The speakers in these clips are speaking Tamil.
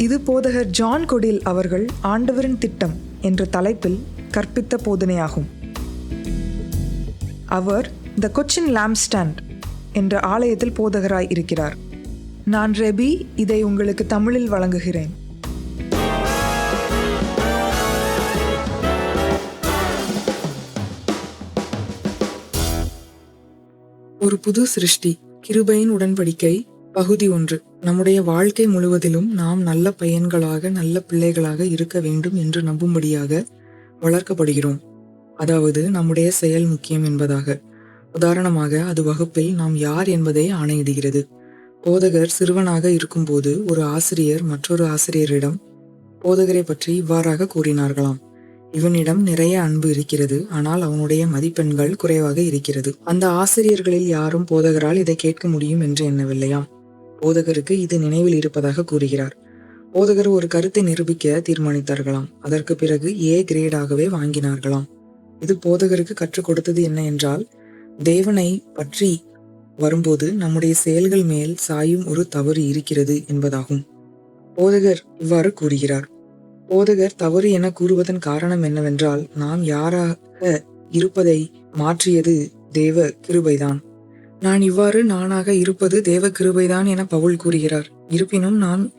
இது போதகர் ஜான் கொடில் அவர்கள் ஆண்டவரின் திட்டம் என்ற தலைப்பில் கற்பித்த போதனையாகும். அவர் த கொச்சின் லாம்ஸ்டாண்ட் என்ற ஆலயத்தில் போதகராய் இருக்கிறார். நான் ரெபி இதை உங்களுக்கு தமிழில் வழங்குகிறேன். ஒரு புது சிருஷ்டி கிருபையின் உடன்படிக்கை பகுதி ஒன்று. நம்முடைய வாழ்க்கை முழுவதிலும் நாம் நல்ல பையன்களாக நல்ல பிள்ளைகளாக இருக்க வேண்டும் என்று நம்பும்படியாக வளர்க்கப்படுகிறோம். அதாவது நம்முடைய செயல் முக்கியம் என்பதாக. உதாரணமாக அது வகுப்பில் நாம் யார் என்பதை ஆணையிடுகிறது. போதகர் சிறுவனாக இருக்கும்போது ஒரு ஆசிரியர் மற்றொரு ஆசிரியரிடம் போதகரை பற்றி இவ்வாறாக கூறினார்களாம். இவனிடம் நிறைய அன்பு இருக்கிறது ஆனால் அவனுடைய மதிப்பெண்கள் குறைவாக இருக்கிறது. அந்த ஆசிரியர்களில் யாரும் போதகரால் இதை கேட்க முடியும் என்று எண்ணவில்லையாம். போதகருக்கு இது நினைவில் இருப்பதாக கூறுகிறார். போதகர் ஒரு கருத்தை நிரூபிக்க தீர்மானித்தார்களாம். அதற்கு பிறகு ஏ கிரேடாகவே வாங்கினார்களாம். இது போதகருக்கு கற்றுக் கொடுத்தது என்ன என்றால் தேவனை பற்றி வரும்போது நம்முடைய செயல்கள் மேல் சாயும் ஒரு தவறு இருக்கிறது என்பதாகும். போதகர் இவ்வாறு கூறுகிறார். போதகர் தவறு என கூறுவதன் காரணம் என்னவென்றால் நாம் யாராக இருப்பதை மாற்றியது தேவ கிருபைதான். நான் இவ்வாறு நானாக இருப்பது தேவ கிருபைதான் என பவுல் கூறுகிறார். இருப்பினும் நாம்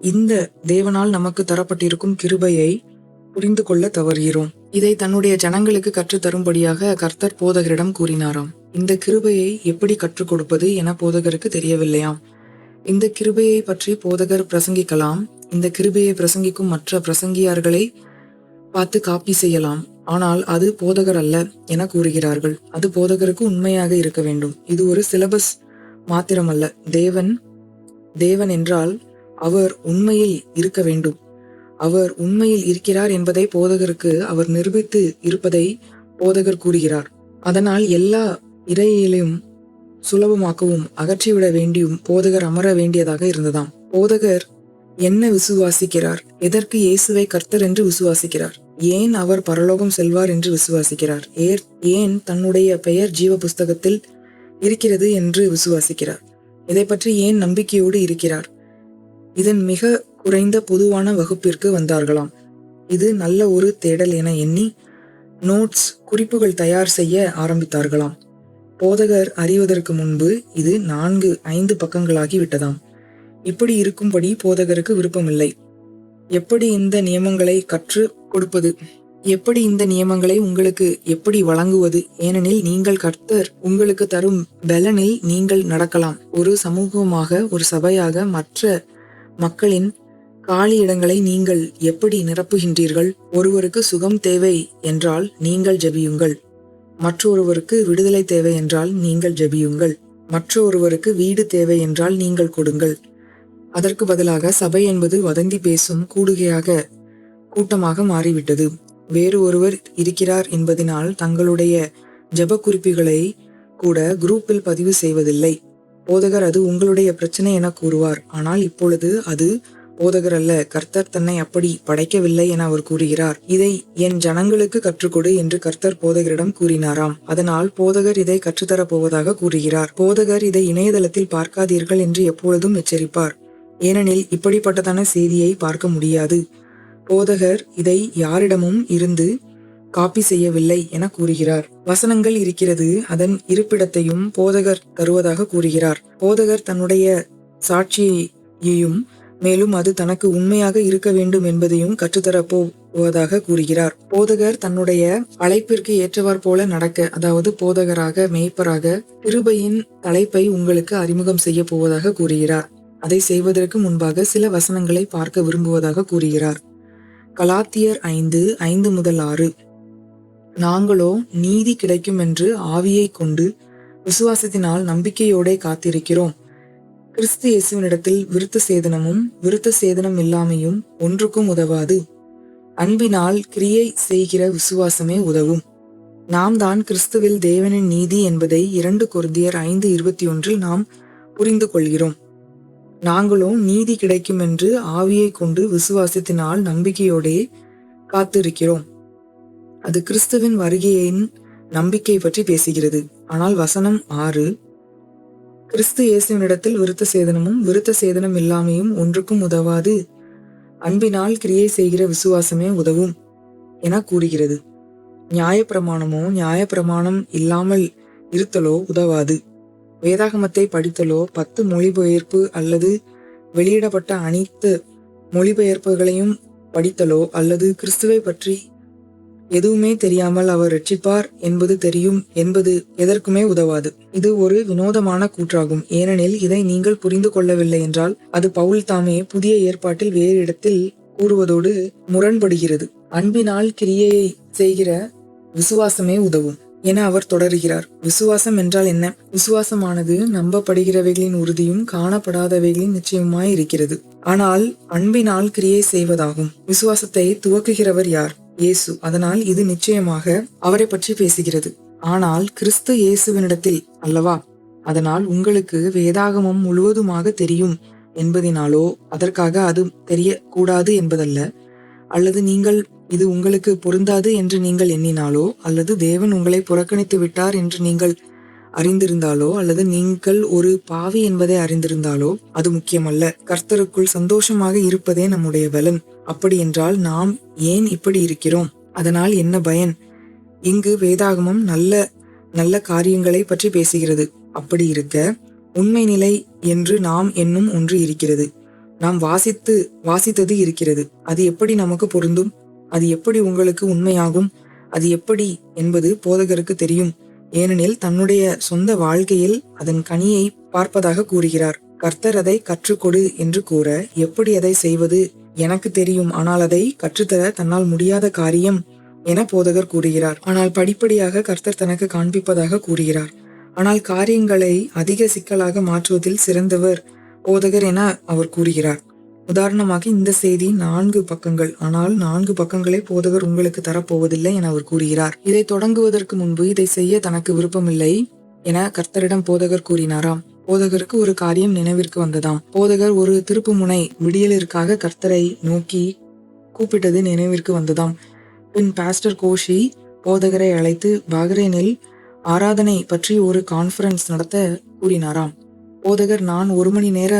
இந்த தேவனால் நமக்கு தரப்பட்டிருக்கும் கிருபையை புரிந்து கொள்ள தவறுகிறோம். இதை தன்னுடைய ஜனங்களுக்கு கற்றுத் தரும்படியாக கர்த்தர் போதகரிடம் கூறினாராம். இந்த கிருபையை எப்படி கற்றுக் கொடுப்பது என போதகருக்கு தெரியவில்லையாம். இந்த கிருபையை பற்றி போதகர் பிரசங்கிக்கலாம். இந்த கிருபையை பிரசங்கிக்கும் மற்ற பிரசங்கியார்களை பார்த்து காப்பி செய்யலாம். ஆனால் அது போதகர் அல்ல என கூறுகிறார்கள். அது போதகருக்கு உண்மையாக இருக்க வேண்டும். இது ஒரு சிலபஸ் மாத்திரமல்ல. தேவன் தேவன் என்றால் அவர் உண்மையில் இருக்க வேண்டும். அவர் உண்மையில் இருக்கிறார் என்பதை போதகருக்கு அவர் நிரூபித்து இருப்பதை போதகர் கூறுகிறார். அதனால் எல்லா இறையிலையும் சுலபமாக்கவும் அகற்றிவிட வேண்டியும் போதகர் அமர வேண்டியதாக இருந்ததாம். போதகர் என்ன விசுவாசிக்கிறார்? எதற்கு இயேசுவை கர்த்தர் என்று விசுவாசிக்கிறார்? ஏன் அவர் பரலோகம் செல்வார் என்று விசுவாசிக்கிறார்? ஏர் ஏன் தன்னுடைய பெயர் ஜீவ புஸ்தகத்தில் இருக்கிறது என்று விசுவாசிக்கிறார்? இதை பற்றி ஏன் நம்பிக்கையோடு இருக்கிறார்? இதன் மிக குறைந்த பொதுவான வகுப்பிற்கு வந்தார்களாம். இது நல்ல ஒரு தேடல் என எண்ணி நோட்ஸ் குறிப்புகள் தயார் செய்ய ஆரம்பித்தார்களாம். போதகர் அறிவதற்கு முன்பு இது நான்கு ஐந்து பக்கங்களாகி விட்டதாம். இப்படி இருக்கும்படி போதகருக்கு விருப்பமில்லை. எப்படி இந்த நியமங்களை கற்று கொடுப்பது? எப்படி இந்த நியமங்களை உங்களுக்கு எப்படி வழங்குவது? ஏனெனில் நீங்கள் கர்த்தர் உங்களுக்கு தரும் பலனில் நீங்கள் நடக்கலாம். ஒரு சமூகமாக ஒரு சபையாக மற்ற மக்களின் காலி இடங்களை நீங்கள் எப்படி நிரப்புகின்றீர்கள்? ஒருவருக்கு சுகம் தேவை என்றால் நீங்கள் ஜெபியுங்கள். மற்றொருவருக்கு விடுதலை தேவை என்றால் நீங்கள் ஜெபியுங்கள். மற்றொருவருக்கு வீடு தேவை என்றால் நீங்கள் கொடுங்கள். அதற்கு பதிலாக சபை என்பது வதந்தி பேசும் கூடுகையாக கூட்டமாக மாறிவிட்டது. வேறு ஒருவர் இருக்கிறார் என்பதனால் தங்களுடைய ஜெப குறிப்புகளை கூட குரூப்பில் பதிவு செய்வதில்லை. போதகர் அது உங்களுடைய பிரச்சனை என கூறுவார். ஆனால் இப்பொழுது அது போதகர் அல்ல கர்த்தர் தன்னை அப்படி படைக்கவில்லை என அவர் கூறுகிறார். இதை என் ஜனங்களுக்கு கற்றுக்கொடு என்று கர்த்தர் போதகரிடம் கூறினாராம். அதனால் போதகர் இதை கற்றுத்தரப் போவதாக கூறுகிறார். போதகர் இதை இணையதளத்தில் பார்க்காதீர்கள் என்று எப்பொழுதும் எச்சரிப்பார். ஏனெனில் இப்படிப்பட்டதான செய்தியை பார்க்க முடியாது. போதகர் இதை யாரிடமும் இருந்து காப்பி செய்யவில்லை என கூறுகிறார். வசனங்கள் இருக்கிறது அதன் இருப்பிடத்தையும் போதகர் தருவதாக கூறுகிறார். போதகர் தன்னுடைய சாட்சியையும் மேலும் அது தனக்கு உண்மையாக இருக்க வேண்டும் என்பதையும் கற்றுத்தரப்போவதாக கூறுகிறார். போதகர் தன்னுடைய அழைப்பிற்கு ஏற்றவார் போல நடக்க அதாவது போதகராக மேய்ப்பராக கிருபையின் தலைப்பை உங்களுக்கு அறிமுகம் செய்ய போவதாக கூறுகிறார். அதை செய்வதற்கு முன்பாக சில வசனங்களை பார்க்க விரும்புவதாக கூறுகிறார். கலாத்தியர் ஐந்து ஐந்து முதல் ஆறு. நாங்களோ நீதி கிடைக்கும் என்று ஆவியை கொண்டு விசுவாசத்தினால் நம்பிக்கையோடே காத்திருக்கிறோம். கிறிஸ்து இயேசுவினிடத்தில் விருத்த சேதனமும் விருத்த சேதனம் இல்லாமையும் ஒன்றுக்கும் உதவாது. அன்பினால் கிரியை செய்கிற விசுவாசமே உதவும். நாம் தான் கிறிஸ்துவில் தேவனின் நீதி என்பதை இரண்டு குருந்தியர் ஐந்து இருபத்தி ஒன்றில் நாம் புரிந்து கொள்கிறோம். நாங்களும் நீதி கிடைக்கும் என்று ஆவியை கொண்டு விசுவாசத்தினால் நம்பிக்கையோடே காத்திருக்கிறோம். அது கிறிஸ்துவின் வருகையின் நம்பிக்கை பற்றி பேசுகிறது. ஆனால் வசனம் ஆறு கிறிஸ்து இயேசுவினிடத்தில் விருத்த சேதனமும் விருத்த சேதனம் இல்லாமையும் ஒன்றுக்கும் உதவாது. அன்பினால் கிரியை செய்கிற விசுவாசமே உதவும் என கூறுகிறது. நியாயப்பிரமாணமோ நியாயப்பிரமாணம் இல்லாமல் இருத்தலோ உதவாது. வேதாகமத்தை படித்தலோ பத்து மொழிபெயர்ப்பு அல்லது வெளியிடப்பட்ட அனைத்து மொழிபெயர்ப்புகளையும் படித்தலோ அல்லது கிறிஸ்துவை பற்றி எதுவுமே தெரியாமல் அவர் ரட்சிப்பார் என்பது தெரியும் என்பது எதற்குமே உதவாது. இது ஒரு வினோதமான கூற்றாகும். ஏனெனில் இதை நீங்கள் புரிந்து கொள்ளவில்லை என்றால் அது பவுல் தாமே புதிய ஏற்பாட்டில் வேறு இடத்தில் கூறுவதோடு முரண்படுகிறது. அன்பினால் கிரியையை செய்கிற விசுவாசமே உதவும். என அவர் தொடருகிறார். விசுவாசம் என்றால் என்ன? விசுவாசமானது நம்பப்படுகிறவைகளின் உறுதியும் காணப்படாதவைகளின் நிச்சயமாய் இருக்கிறது. ஆனால் அன்பினால் கிரியை செய்வதாகும். விசுவாசத்தை துவக்குகிறவர் யார்? இயேசு. அதனால் இது நிச்சயமாக அவரை பற்றி பேசுகிறது. ஆனால் கிறிஸ்து இயேசுவினிடத்தில் அல்லவா? அதனால் உங்களுக்கு வேதாகமம் முழுவதுமாக தெரியும் என்பதினாலோ அதற்காக அது தெரியக்கூடாது என்பதல்ல. அல்லது நீங்கள் இது உங்களுக்கு பொருந்தாது என்று நீங்கள் எண்ணினாலோ அல்லது தேவன் உங்களை புறக்கணித்து விட்டார் என்று நீங்கள் அறிந்திருந்தாலோ அல்லது நீங்கள் ஒரு பாவி என்பதை அறிந்திருந்தாலோ அது முக்கியமல்ல. கர்த்தருக்குள் சந்தோஷமாக இருப்பதே நம்முடைய பலன். அப்படி என்றால் நாம் ஏன் இப்படி இருக்கிறோம்? அதனால் என்ன பயன்? இங்கு வேதாகமம் நல்ல நல்ல காரியங்களை பற்றி பேசுகிறது. அப்படி இருக்க உண்மை நிலை என்று நாம் என்னும் ஒன்று இருக்கிறது. நாம் வாசித்து வாசித்தது இருக்கிறது. அது எப்படி நமக்கு பொருந்தும்? அது எப்படி உங்களுக்கு உண்மையாகும்? அது எப்படி என்பது போதகருக்கு தெரியும். ஏனெனில் தன்னுடைய சொந்த வாழ்க்கையில் அதன் கனியை பார்ப்பதாக கூறுகிறார். கர்த்தர் அதை கற்றுக்கொடு என்று கூற எப்படி அதை செய்வது? எனக்கு தெரியும் ஆனால் அதை கற்றுத்தர தன்னால் முடியாத காரியம் என போதகர் கூறுகிறார். ஆனால் படிப்படியாக கர்த்தர் தனக்கு காண்பிப்பதாக கூறுகிறார். ஆனால் காரியங்களை அதிக சிக்கலாக மாற்றுவதில் சிறந்தவர் போதகர் என அவர் கூறுகிறார். உதாரணமாக இந்த செய்தி நான்கு பக்கங்கள். ஆனால் நான்கு பக்கங்களை போதகர் உங்களுக்கு தரப்போவதில்லை என அவர் கூறுகிறார். இதை தொடங்குவதற்கு முன்பு இதை செய்ய தனக்கு விருப்பமில்லை என கர்த்தரிடம் போதகர் கூறினாராம். போதகருக்கு ஒரு காரியம் நினைவிற்கு வந்ததாம். போதகர் ஒரு திருப்பு முனை விடியலிற்காக கர்த்தரை நோக்கி கூப்பிட்டது நினைவிற்கு வந்ததாம். பின் பாஸ்டர் கோஷி போதகரை அழைத்து பஹ்ரைனில் ஆராதனை பற்றி ஒரு கான்ஃபரன்ஸ் நடத்த கூறினாராம். போதகர் நான் ஒரு மணி நேர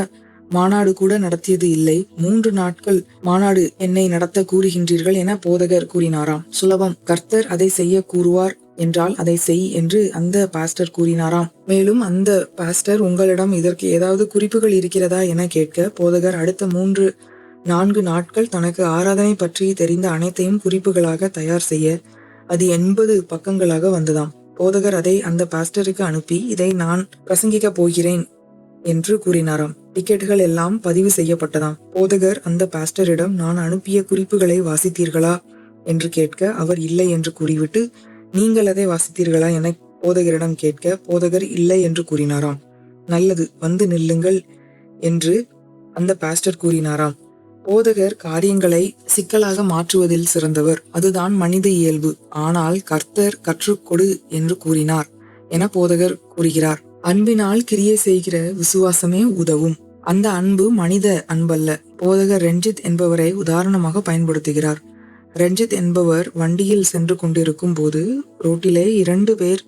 மாநாடு கூட நடத்தியது இல்லை. மூன்று நாட்கள் மாநாடு என்னை நடத்த கூறுகின்றீர்கள் என போதகர் கூறினாராம். சுலபம். கர்த்தர் அதை செய்ய கூறுவார் என்றால் அதை செய் என்று அந்த பாஸ்டர் கூறினாராம். மேலும் அந்த பாஸ்டர் உங்களிடம் இதற்கு ஏதாவது குறிப்புகள் இருக்கிறதா? என கேட்க போதகர் அடுத்த மூன்று நான்கு நாட்கள் தனக்கு ஆராதனை பற்றி தெரிந்த அனைத்தையும் குறிப்புகளாக தயார் செய்ய. அது எண்பது பக்கங்களாக வந்ததாம். போதகர் அதை அந்த பாஸ்டருக்கு அனுப்பி இதை நான் பிரசங்கிக்க போகிறேன். என்று கூறினாராம். டிக்கெட்டுகள் எல்லாம் பதிவு செய்யப்பட்டதாம். போதகர் அந்த பாஸ்டரிடம் நான் அனுப்பிய குறிப்புகளை வாசித்தீர்களா? என்று கேட்க அவர் இல்லை என்று கூறிவிட்டு நீங்கள் அதை வாசித்தீர்களா என போதகரிடம் கேட்க போதகர் இல்லை என்று கூறினாராம். நல்லது வந்து நில்லுங்கள் என்று அந்த பாஸ்டர் கூறினாராம். போதகர் காரியங்களை சிக்கலாக மாற்றுவதில் சிறந்தவர். அதுதான் மனித இயல்பு. ஆனால் கர்த்தர் கற்றுக்கொடு என்று கூறினார் என போதகர் கூறுகிறார். அன்பினால் கிரியை செய்கிற விசுவாசமே உதவும். அந்த அன்பு மனித அன்பல்ல. போதகர் ரஞ்சித் என்பவரை உதாரணமாக பயன்படுத்துகிறார். ரஞ்சித் என்பவர் வண்டியில் சென்று கொண்டிருக்கும் போது ரோட்டிலே இரண்டு பேர்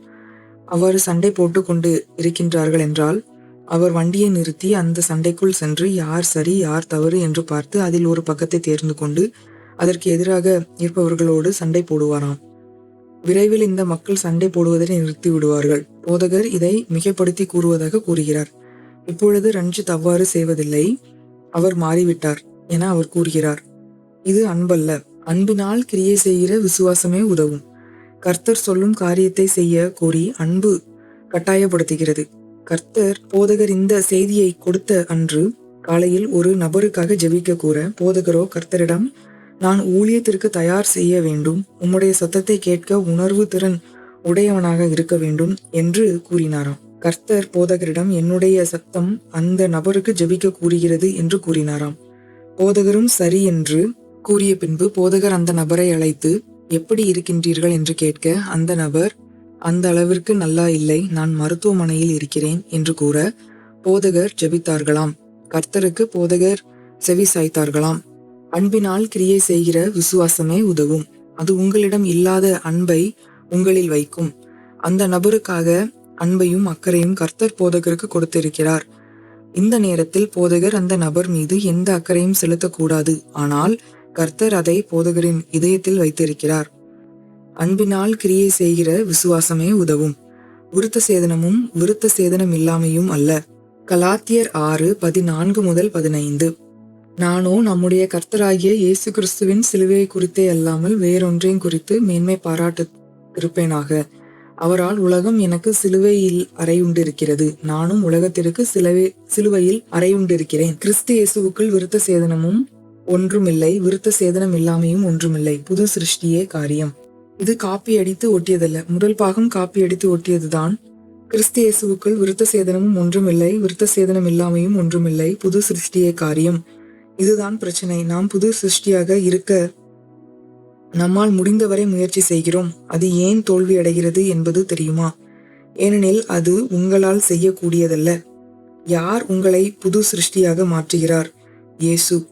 அவர் சண்டை போட்டு கொண்டு இருக்கின்றார்கள் என்றால் அவர் வண்டியை நிறுத்தி அந்த சண்டைக்குள் சென்று யார் சரி யார் தவறு என்று பார்த்து அதில் ஒரு பக்கத்தை தேர்ந்து கொண்டு அதற்கு எதிராக இருப்பவர்களோடு சண்டை போடுவாராம். விரைவில் இந்த மக்கள் சண்டை போடுவதை நிறுத்தி விடுவார்கள். போதகர் இதை மிகப்படுத்தி கூறுவதாக கூறுகிறார். இப்பொழுது ரஞ்சித் அவ்வாறு செய்வதில்லை. அவர் மாறிவிட்டார் என அவர் கூறுகிறார். இது அன்பல்ல. அன்பினால் கிரியை செய்கிற விசுவாசமே உதவும். கர்த்தர் சொல்லும் காரியத்தை செய்ய கோரி அன்பு கட்டாயப்படுத்துகிறது. கர்த்தர் போதகர் இந்த செய்தியை கொடுத்த அன்று காலையில் ஒரு நபருக்காக ஜெபிக்க கூற போதகரோ கர்த்தரிடம் நான் ஊழியத்திற்கு தயார் செய்ய வேண்டும். உம்முடைய சத்தத்தை கேட்க உணர்வு திறன் உடையவனாக இருக்க வேண்டும் என்று கூறினாராம். கர்த்தர் போதகரிடம் என்னுடைய சத்தம் அந்த நபருக்கு ஜெபிக்க கூறுகிறது என்று கூறினாராம். போதகரும் சரி என்று கூறிய பின்பு போதகர் அந்த நபரை அழைத்து எப்படி இருக்கின்றீர்கள்? என்று கேட்க அந்த நபர் அந்த அளவிற்கு நல்லா இல்லை. நான் மருத்துவமனையில் இருக்கிறேன் என்று கூற போதகர் ஜெபித்தார்களாம். கர்த்தருக்கு போதகர் செவி சாய்த்தார்களாம் அன்பினால் கிரியை செய்கிற விசுவாசமே உதவும். அது உங்களிடம் இல்லாத அன்பை உங்களில் வைக்கும். அந்த நபருக்காக அன்பையும் அக்கறையும் கர்த்தர் போதகருக்கு கொடுத்திருக்கிறார். இந்த நேரத்தில் போதகர் அந்த நபர் மீது எந்த அக்கறையும் செலுத்தக்கூடாது. ஆனால் கர்த்தர் அதை போதகரின் இதயத்தில் வைத்திருக்கிறார். அன்பினால் கிரியை செய்கிற விசுவாசமே உதவும். விருத்த சேதனமும் விருத்த சேதனம் இல்லாமையும் அல்ல. கலாத்தியர் ஆறு பதினான்கு முதல் பதினைந்து. நானோ நம்முடைய கர்த்தராகிய இயேசு கிறிஸ்துவின் சிலுவையை குறித்தே அல்லாமல் வேறொன்றையும் குறித்து மேன்மை பாராட்டிருப்பேனாக. அவரால் உலகம் எனக்கு சிலுவையில் அறையுண்டிருக்கிறது நானும் உலகத்திற்கு சிலுவை சிலுவையில் அறையுண்டிருக்கிறேன் கிறிஸ்து இயேசுவுக்குள் விருத்த சேதனமும் ஒன்றுமில்லை விருத்த சேதனம் இல்லாமையும் ஒன்றுமில்லை. புது சிருஷ்டியே காரியம். இது காப்பி அடித்து ஒட்டியதல்ல. முதல் பாகம் காப்பி அடித்து ஒட்டியதுதான். கிறிஸ்து இயேசுவுக்குள் விருத்த சேதனமும் ஒன்றுமில்லை விருத்த சேதனம் இல்லாமையும் ஒன்றுமில்லை புது சிருஷ்டியே காரியம். இதுதான் பிரச்சனை. நாம் புது சிருஷ்டியாக இருக்க நம்மால் முடிந்தவரை முயற்சி செய்கிறோம். அது ஏன் தோல்வி அடைகிறது என்பது தெரியுமா? ஏனெனில் அது உங்களால் செய்யக்கூடியதல்ல. யார் உங்களை புது சிருஷ்டியாக மாற்றுகிறார்? இயேசு.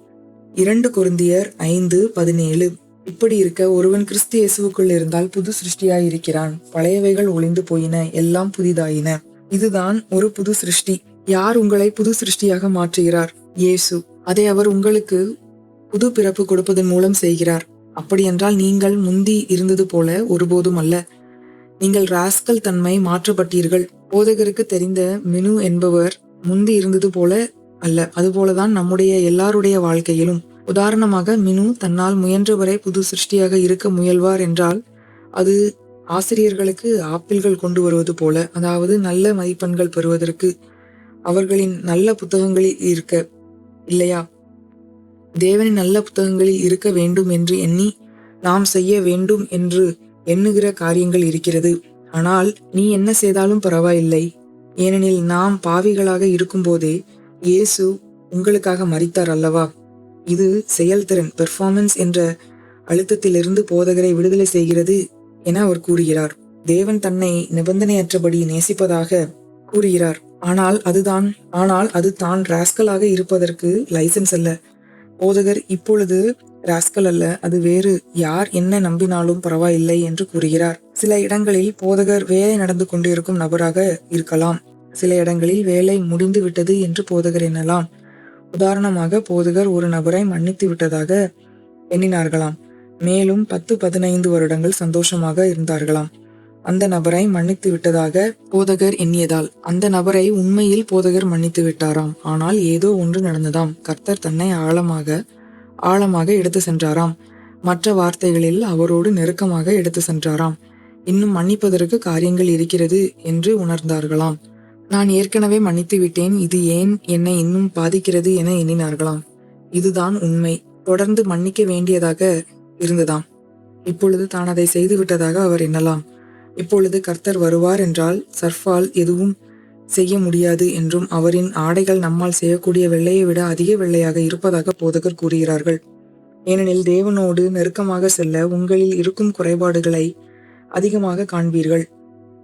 இரண்டு குருந்தியர் ஐந்து பதினேழு. இப்படி இருக்க ஒருவன் கிறிஸ்து இயேசுக்குள் இருந்தால் புது சிருஷ்டியாய் இருக்கிறான் பழையவைகள் ஒளிந்து போயின எல்லாம் புதிதாயின. இதுதான் ஒரு புது சிருஷ்டி. யார் உங்களை புது சிருஷ்டியாக மாற்றுகிறார்? இயேசு. அதை அவர் உங்களுக்கு புது பிறப்பு கொடுப்பதன் மூலம் செய்கிறார். அப்படியென்றால் நீங்கள் முந்தி இருந்தது போல ஒருபோதும் அல்ல. நீங்கள் ராஸ்கல் தன்மை மாற்றப்பட்டீர்கள். போதகருக்கு தெரிந்த மினு என்பவர் முந்தி இருந்தது போல அல்ல. அதுபோலதான் நம்முடைய எல்லாருடைய வாழ்க்கையிலும். உதாரணமாக மினு தன்னால் முயன்றவரை புது சிருஷ்டியாக இருக்க முயல்வார் என்றால் அது ஆசிரியர்களுக்கு ஆப்பிள்கள் கொண்டு வருவது போல அதாவது நல்ல மதிப்பெண்கள் பெறுவதற்கு அவர்களின் நல்ல புத்தகங்களில் இருக்க இல்லையா? தேவனின் நல்ல புத்தகங்களில் இருக்க வேண்டும் என்று எண்ணி நாம் செய்ய வேண்டும் என்று எண்ணுகிற காரியங்கள் இருக்கிறது. ஆனால் நீ என்ன செய்தாலும் பரவாயில்லை. ஏனெனில் நாம் பாவிகளாக இருக்கும்போதே இயேசு உங்களுக்காக மறித்தார் அல்லவா? இது செயல்திறன் பெர்ஃபார்மன்ஸ் என்ற அழுத்தத்திலிருந்து போதகரை விடுதலை செய்கிறது என அவர் கூறுகிறார். தேவன் தன்னை நிபந்தனையற்றபடி நேசிப்பதாக கூறுகிறார். ஆனால் அதுதான் ஆனால் அது தான் ராஸ்கலாக இருப்பதற்கு லைசன்ஸ் அல்ல. போதகர் இப்பொழுது ராஸ்கல் அல்ல அது வேறு. யார் என்ன நம்பினாலும் பரவாயில்லை என்று கூறுகிறார். சில இடங்களில் போதகர் வேலை நடந்து கொண்டிருக்கும் நபராக இருக்கலாம். சில இடங்களில் வேலை முடிந்து விட்டது என்று போதகர் எண்ணலாம். உதாரணமாக போதகர் ஒரு நபரை மன்னித்து விட்டதாக எண்ணினார்களாம். மேலும் பத்து பதினைந்து வருடங்கள் சந்தோஷமாக இருந்தார்களாம். அந்த நபரை மன்னித்து விட்டதாக போதகர் எண்ணியதால் அந்த நபரை உண்மையில் போதகர் மன்னித்து விட்டாராம். ஆனால் ஏதோ ஒன்று நடந்ததாம். கர்த்தர் தன்னை ஆழமாக ஆழமாக எடுத்து சென்றாராம். மற்ற வார்த்தைகளில் அவரோடு நெருக்கமாக எடுத்து சென்றாராம். இன்னும் மன்னிப்பதற்கு காரியங்கள் இருக்கிறது என்று உணர்ந்தார்களாம். நான் ஏற்கனவே மன்னித்து விட்டேன். இது ஏன் என்னை இன்னும் பாதிக்கிறது என எண்ணினார்களாம். இதுதான் உண்மை. தொடர்ந்து மன்னிக்க வேண்டியதாக இருந்ததாம். இப்பொழுது தான் அதை செய்து விட்டதாக அவர் எண்ணலாம். இப்பொழுது கர்த்தர் வருவார் என்றால் சர்ஃபால் எதுவும் செய்ய முடியாது என்றும் அவரின் ஆடைகள் நம்மால் செய்யக்கூடிய வெள்ளையை விட அதிக வெள்ளையாக இருப்பதாக போதகர் கூறுகிறார்கள். ஏனெனில் தேவனோடு நெருக்கமாக செல்ல உங்களில் இருக்கும் குறைபாடுகளை அதிகமாக காண்பீர்கள்.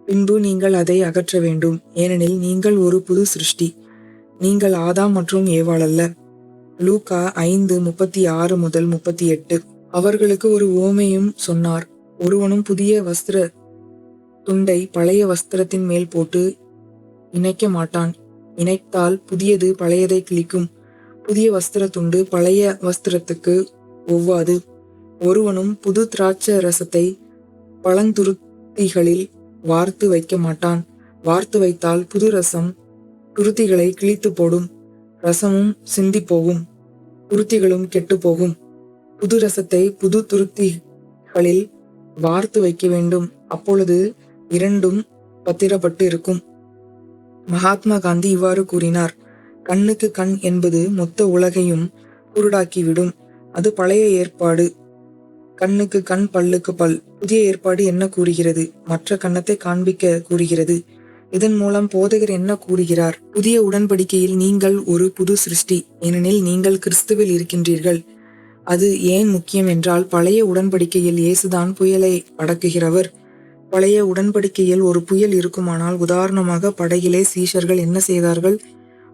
பின்பு நீங்கள் அதை அகற்ற வேண்டும். ஏனெனில் நீங்கள் ஒரு புது சிருஷ்டி. நீங்கள் ஆதாம் மற்றும் ஏவாள் அல்ல. லூகா ஐந்து முப்பத்தி ஆறு முதல் முப்பத்தி எட்டு. அவர்களுக்கு ஒரு ஓமையும் சொன்னார். ஒருவனும் புதிய வஸ்திர துண்டை பழைய வஸ்திரத்தின் மேல் போட்டு இணைக்க மாட்டான். இணைத்தால் புதியது பழையதை கிழிக்கும். புதிய வஸ்திர துண்டு பழைய வஸ்திரத்துக்கு ஒவ்வாது. ஒருவனும் புது திராட்சை ரசத்தை பழந்துருத்திகளில் வார்த்து வைக்க மாட்டான். வார்த்து வைத்தால் புது ரசம் துருத்திகளை கிழித்து போடும். ரசமும் சிந்தி போகும். துருத்திகளும் கெட்டு போகும். புது ரசத்தை புது துருத்திகளில் வார்த்து வைக்க வேண்டும். அப்பொழுது இரண்டும் பத்திரப்பட்டு இருக்கும். மகாத்மா காந்தி இவ்வாறு கூறினார் கண்ணுக்கு கண் என்பது மொத்த உலகையும் குருடாக்கிவிடும். அது பழைய ஏற்பாடு. கண்ணுக்கு கண் பல்லுக்கு பல். புதிய ஏற்பாடு என்ன கூறுகிறது? மற்ற கன்னத்தை காண்பிக்க கூறுகிறது. இதன் மூலம் போதகர் என்ன கூறுகிறார்? புதிய உடன்படிக்கையில் நீங்கள் ஒரு புது சிருஷ்டி. ஏனெனில் நீங்கள் கிறிஸ்துவில் இருக்கின்றீர்கள். அது ஏன் முக்கியம் என்றால் பழைய உடன்படிக்கையில் இயேசுதான் புயலை அடக்குகிறவர். பழைய உடன்படிக்கையில் ஒரு புயல் இருக்குமானால் உதாரணமாக படகிலே சீஷர்கள் என்ன செய்தார்கள்?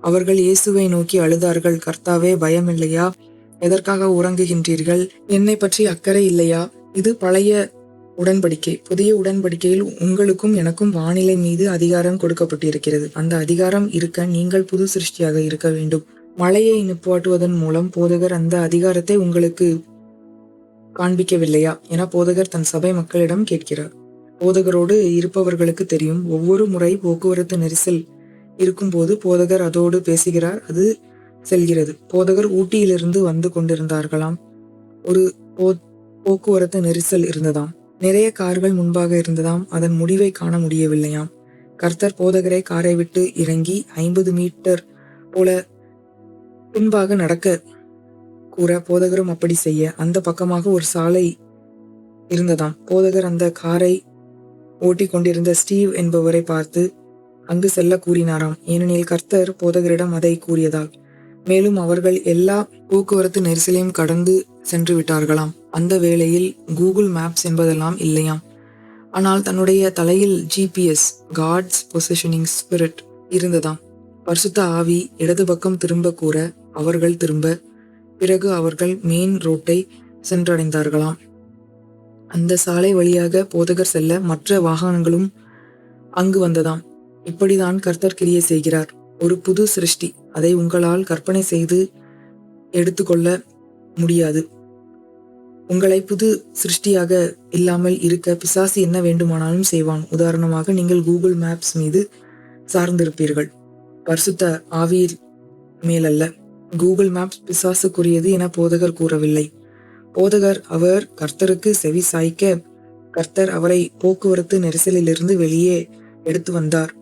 அவர்கள் இயேசுவை நோக்கி அழுதார்கள். கர்த்தாவே பயமில்லையா? எதற்காக உறங்குகின்றீர்கள்? என்னை பற்றி அக்கறை இல்லையா? இது பழைய உடன்படிக்கை. புதிய உடன்படிக்கையில் உங்களுக்கும் எனக்கும் வானிலை மீது அதிகாரம் கொடுக்கப்பட்டிருக்கிறது. அந்த அதிகாரம் இருக்க நீங்கள் புது சிருஷ்டியாக இருக்க வேண்டும். மழையை நிப்பாட்டுவதன் மூலம் போதகர் அந்த அதிகாரத்தை உங்களுக்கு காண்பிக்கவில்லையா? என போதகர் தன் சபை மக்களிடம் கேட்கிறார். போதகரோடு இருப்பவர்களுக்கு தெரியும். ஒவ்வொரு முறை போக்குவரத்து நெரிசல் இருக்கும்போது போதகர் அதோடு பேசுகிறார் அது செல்கிறது. போதகர் ஊட்டியிலிருந்து வந்து கொண்டிருந்தார்களாம். ஒரு போ- போக்குவரத்து நெரிசல் இருந்ததாம். நிறைய கார்கள் முன்பாக இருந்ததாம். அதன் முடிவை காண முடியவில்லையாம். கர்த்தர் போதகரை காரை விட்டு இறங்கி ஐம்பது மீட்டர் போல பின்பாக நடக்க கூற போதகரும் அப்படி செய்ய அந்த பக்கமாக ஒரு சாலை இருந்ததாம். போதகர் அந்த காரை ஓட்டிக் கொண்டிருந்த ஸ்டீவ் என்பவரை பார்த்து அங்கு செல்ல கூறினாராம். ஏனெனில் கர்த்தர் போதகரிடம் அதை கூறியதால். மேலும் அவர்கள் எல்லா போக்குவரத்து நெரிசலையும் கடந்து சென்று விட்டார்களாம். அந்த வேளையில் கூகுள் மேப்ஸ் என்பதெல்லாம் இல்லையாம். ஆனால் தன்னுடைய தலையில் ஜிபிஎஸ் காட்ஸ் பொசிஷனிங் ஸ்பிரிட் இருந்ததாம். பரிசுத்த ஆவி இடது பக்கம் திரும்ப கூற அவர்கள் திரும்ப பிறகு அவர்கள் மெயின் ரோட்டை சென்றடைந்தார்களாம். அந்த சாலை வழியாக போதகர் செல்ல மற்ற வாகனங்களும் அங்கு வந்ததாம். இப்படிதான் கர்த்தர் கிரியை செய்கிறார். ஒரு புது சிருஷ்டி. அதை உங்களால் கற்பனை செய்து எடுத்துக்கொள்ள முடியாது. உங்களை புது சிருஷ்டியாக இல்லாமல் இருக்க பிசாசு என்ன வேண்டுமானாலும் செய்வான். உதாரணமாக நீங்கள் கூகுள் மேப்ஸ் மீது சார்ந்திருப்பீர்கள். பரிசுத்த ஆவியில் மேலல்ல. கூகுள் மேப்ஸ் பிசாசுக்குரியது என போதகர் கூறவில்லை. போதகர் அவர் கர்த்தருக்கு செவி சாய்க்க கர்த்தர் அவரை போக்குவரத்து நெரிசலிலிருந்து வெளியே எடுத்து வந்தார்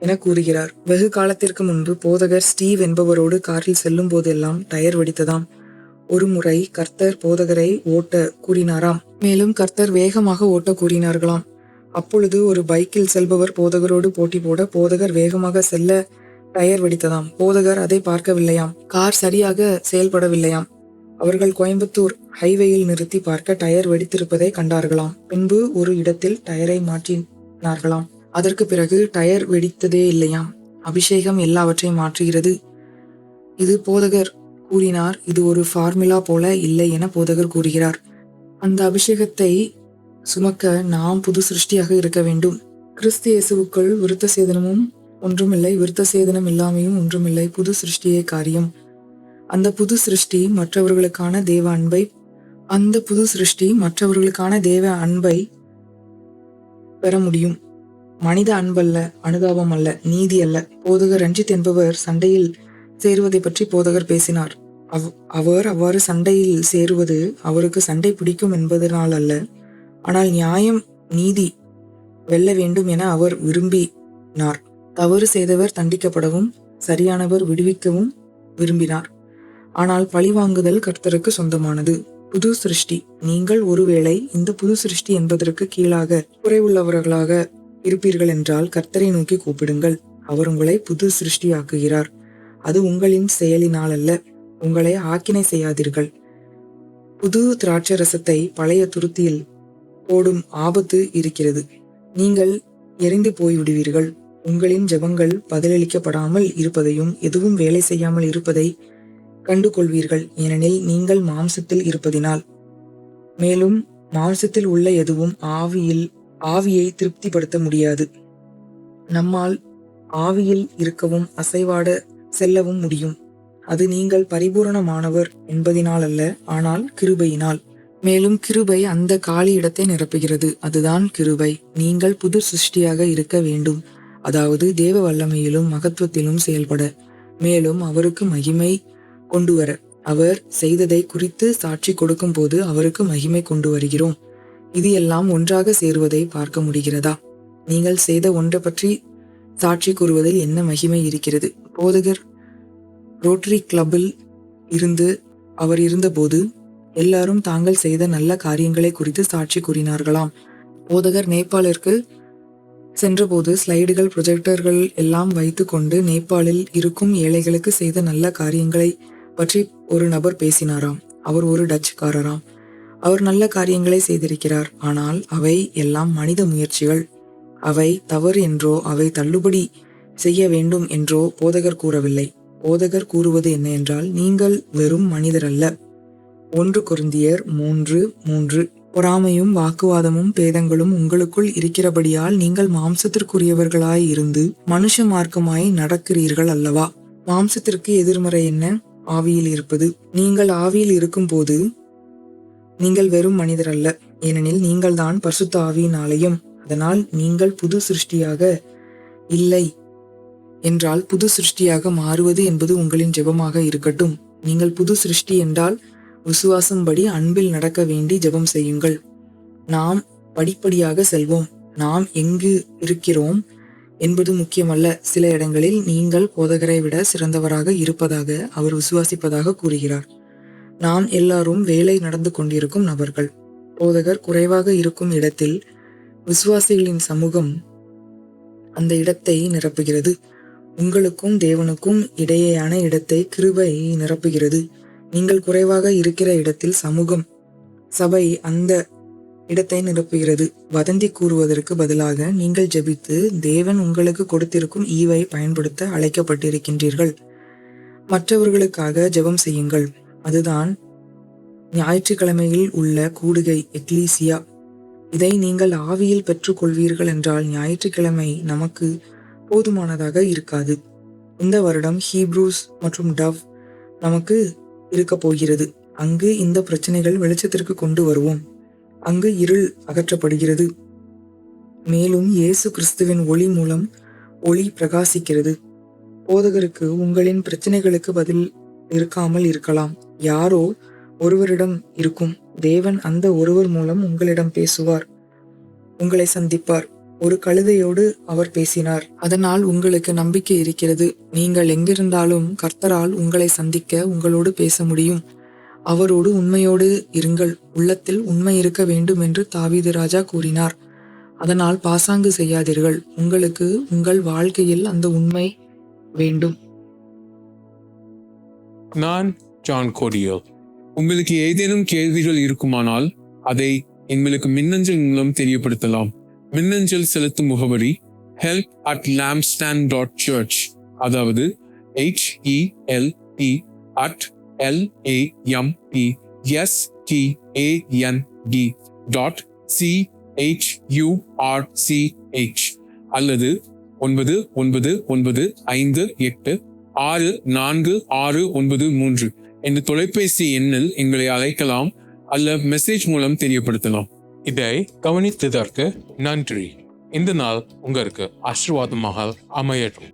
என கூறுகிறார். வெகு காலத்திற்கு முன்பு போதகர் ஸ்டீவ் என்பவரோடு காரில் செல்லும் போதெல்லாம் டயர் வெடித்ததாம். ஒரு முறை கர்த்தர் போதகரை ஓட்ட கூறினாராம். மேலும் கர்த்தர் வேகமாக ஓட்ட கூறினார்களாம். அப்பொழுது ஒரு பைக்கில் செல்பவர் போதகரோடு போட்டி போட போதகர் வேகமாக செல்ல டயர் வெடித்ததாம். போதகர் அதை பார்க்கவில்லையாம். கார் சரியாக செயல்படவில்லையாம். அவர்கள் கோயம்புத்தூர் ஹைவேயில் நிறுத்தி பார்க்க டயர் வெடித்திருப்பதை கண்டார்களாம். பின்பு ஒரு இடத்தில் டயரை மாற்றினார்களாம். அதற்கு பிறகு டயர் வெடித்ததே இல்லையாம். அபிஷேகம் எல்லாவற்றையும் மாற்றுகிறது. இது போதகர் கூறினார் இது ஒரு ஃபார்முலா போல இல்லை என போதகர் கூறுகிறார். அந்த அபிஷேகத்தை சுமக்க நாம் புது சிருஷ்டியாக இருக்க வேண்டும். கிறிஸ்து இயேசுக்குள் விருத்த சேதனமும் ஒன்றுமில்லை விருத்த சேதனம் இல்லாமையும் ஒன்றுமில்லை புது சிருஷ்டியே காரியம். அந்த புது சிருஷ்டி மற்றவர்களுக்கான தேவ அன்பை அந்த புது சிருஷ்டி மற்றவர்களுக்கான தேவ அன்பை பெற முடியும். மனித அன்பல்ல அனுதாபம் அல்ல நீதி அல்ல போதகர் ரஞ்சித் என்பவர் சண்டையில் சேருவதை பற்றி போதகர் பேசினார். அவ் அவர் அவ்வாறு சண்டையில் சேருவது அவருக்கு சண்டை பிடிக்கும் என்பதனால் அல்ல. ஆனால் நியாயம் நீதி வெல்ல வேண்டும் என அவர் விரும்பினார். தவறு செய்தவர் தண்டிக்கப்படவும் சரியானவர் விடுவிக்கவும் விரும்பினார். ஆனால் பழிவாங்குதல் கர்த்தருக்கு சொந்தமானது. புது சிருஷ்டி. நீங்கள் ஒருவேளை இந்த புது சிருஷ்டி என்பதற்கு கீழாக குறைவுள்ளவர்களாக இருப்பீர்கள் என்றால் கர்த்தரை நோக்கி கூப்பிடுங்கள். அவர் உங்களை புது சிருஷ்டியாக்குகிறார். அது உங்களின் செயலினால் அல்ல உங்களை ஆக்கினை செய்யாதீர்கள். புது திராட்சை ரசத்தை பழைய துருத்தியில் போடும் ஆபத்து இருக்கிறது. நீங்கள் எரிந்து போய்விடுவீர்கள். உங்களின் ஜெபங்கள் பதிலளிக்கப்படாமல் இருப்பதையும் எதுவும் வேலை செய்யாமல் இருப்பதை கண்டு கொள்வீர்கள் ஏனெனில் நீங்கள் மாம்சத்தில் இருப்பதினால். மேலும் மாம்சத்தில் உள்ள எதுவும் ஆவியில் ஆவியை திருப்திப்படுத்த முடியாது. நம்மால் ஆவியில் இருக்கவும் அசைவாட செல்லவும் முடியும். அது நீங்கள் பரிபூரணமானவர் என்பதினால் அல்ல ஆனால் கிருபையினால். மேலும் கிருபை அந்த காலி இடத்தை நிரப்புகிறது. அதுதான் கிருபை. நீங்கள் புது சிருஷ்டியாக இருக்க வேண்டும். அதாவது தேவ வல்லமையிலும் மகத்துவத்திலும் செயல்பட. மேலும் அவருக்கு மகிமை கொண்டு வர அவர் செய்ததை குறித்து சாட்சி கொடுக்கும் போது அவருக்கு மகிமை கொண்டு வருகிறோம் இது எல்லாம் ஒன்றாக சேருவதை பார்க்க முடிகிறதா? நீங்கள் செய்த ஒன்றை பற்றி சாட்சி கூறுவதில் என்ன மகிமை இருக்கிறது? போதகர் ரோட்டரி கிளப்பில் இருந்து அவர் இருந்தபோது எல்லாரும் தாங்கள் செய்த நல்ல காரியங்களை குறித்து சாட்சி கூறினார்களாம். போதகர் நேபாளிற்கு சென்றபோது ஸ்லைடுகள் ப்ரொஜெக்டர்கள் எல்லாம் வைத்துக்கொண்டு நேபாளில் இருக்கும் ஏழைகளுக்கு செய்த நல்ல காரியங்களை பற்றி ஒரு நபர் பேசினாராம். அவர் ஒரு டச்சுக்காரராம். அவர் நல்ல காரியங்களை செய்திருக்கிறார். ஆனால் அவை எல்லாம் மனித முயற்சிகள். அவை தவறு என்றோ அவை தள்ளுபடி செய்ய வேண்டும் என்றோ போதகர் கூறவில்லை. போதகர் கூறுவது என்ன என்றால் நீங்கள் வெறும் மனிதர் அல்ல ஒன்று குருந்தியர் மூன்று மூன்று. பொறாமையும் வாக்குவாதமும் பேதங்களும் உங்களுக்குள் இருக்கிறபடியால் நீங்கள் மாம்சத்திற்குரியவர்களாய் இருந்து மனுஷ மார்க்கமாய் நடக்கிறீர்கள் அல்லவா? மாம்சத்திற்கு எதிர்மறை என்ன? ஆவியில் இருப்பது. நீங்கள் ஆவியில் இருக்கும்போது நீங்கள் வெறும் மனிதர் அல்ல. ஏனெனில் நீங்கள் தான் பரிசுத்த ஆவியின் ஆலயம். அதனால் நீங்கள் புது சிருஷ்டியாக இல்லை என்றால் புது சிருஷ்டியாக மாறுவது என்பது உங்களின் ஜெபமாக இருக்கட்டும். நீங்கள் புது சிருஷ்டி என்றால் விசுவாசம்படி அன்பில் நடக்க வேண்டி ஜெபம் செய்யுங்கள். நாம் படிப்படியாக செல்வோம். நாம் எங்கு இருக்கிறோம்? என்பது முக்கியமல்ல. சில இடங்களில் நீங்கள் போதகரை விட சிறந்தவராக இருப்பதாக அவர் விசுவாசிப்பதாக கூறுகிறார். நாம் எல்லாரும் வேலை நடந்து கொண்டிருக்கும் நபர்கள். போதகர் குறைவாக இருக்கும் இடத்தில் விசுவாசிகளின் சமூகம் அந்த இடத்தை நிரப்புகிறது. உங்களுக்கும் தேவனுக்கும் இடையேயான இடத்தை கிருபை நிரப்புகிறது. நீங்கள் குறைவாக இருக்கிற இடத்தில் சமூகம் சபை அந்த இடத்தை நிரப்புகிறது. வதந்தி கூறுவதற்கு பதிலாக நீங்கள் ஜெபித்து தேவன் உங்களுக்கு கொடுத்திருக்கும் ஈவை பயன்படுத்த அழைக்கப்பட்டிருக்கின்றீர்கள். மற்றவர்களுக்காக ஜெபம் செய்யுங்கள். அதுதான் ஞாயிற்றுக்கிழமையில் உள்ள கூடுகை எக்லீசியா. இதை நீங்கள் ஆவியில் பெற்றுக்கொள்வீர்கள் என்றால் ஞாயிற்றுக்கிழமை நமக்கு போதுமானதாக இருக்காது. இந்த வருடம் ஹீப்ரூஸ் மற்றும் டவ் நமக்கு இருக்க போகிறது. அங்கு இந்த பிரச்சனைகள் வெளிச்சத்திற்கு கொண்டு வருவோம். அங்கு இருள் அகற்றப்படுகிறது. மேலும் இயேசு கிறிஸ்துவின் ஒளி மூலம் ஒளி பிரகாசிக்கிறது. போதகருக்கு உங்களின் பிரச்சனைகளுக்கு பதில் இருக்காமல் இருக்கலாம். யாரோ ஒருவரிடம் இருக்கும். தேவன் அந்த ஒருவர் மூலம் உங்களிடம் பேசுவார். உங்களை சந்திப்பார். ஒரு கழுதையோடு அவர் பேசினார். அதனால் உங்களுக்கு நம்பிக்கை இருக்கிறது. நீங்கள் எங்கிருந்தாலும் கர்த்தரால் உங்களை சந்திக்க உங்களோடு பேச முடியும். அவரோடு உண்மையோடு இருங்கள். உள்ளத்தில் உண்மை இருக்க வேண்டும் என்று தாவீது ராஜா கூறினார். அதனால் பாசாங்கு செய்யாதீர்கள். உங்களுக்கு உங்கள் வாழ்க்கையில் அந்த உண்மை வேண்டும். நான் ஜான் கோடியல் உங்களுக்கு ஏதேனும் கேள்விகள் இருக்குமானால் அதை எங்களுக்கு மின்னஞ்சல் மூலம் தெரியப்படுத்தலாம். மின்னஞ்சல் செலுத்தும் முகவரி help at lampstand dot church அதாவது H at L A M E S T A N D dot C H U R C H அல்லது ஒன்பது ஒன்பது ஒன்பது ஐந்து எட்டு ஆறு நான்கு ஆறு ஒன்பது மூன்று என்ற தொலைபேசி எண்ணில் எங்களை அழைக்கலாம் அல்ல மெசேஜ் மூலம் தெரியப்படுத்தலாம். இதை கவனித்ததற்கு நன்றி. இந்த நாள் உங்களுக்கு ஆசீர்வாதமாக அமையட்டும்.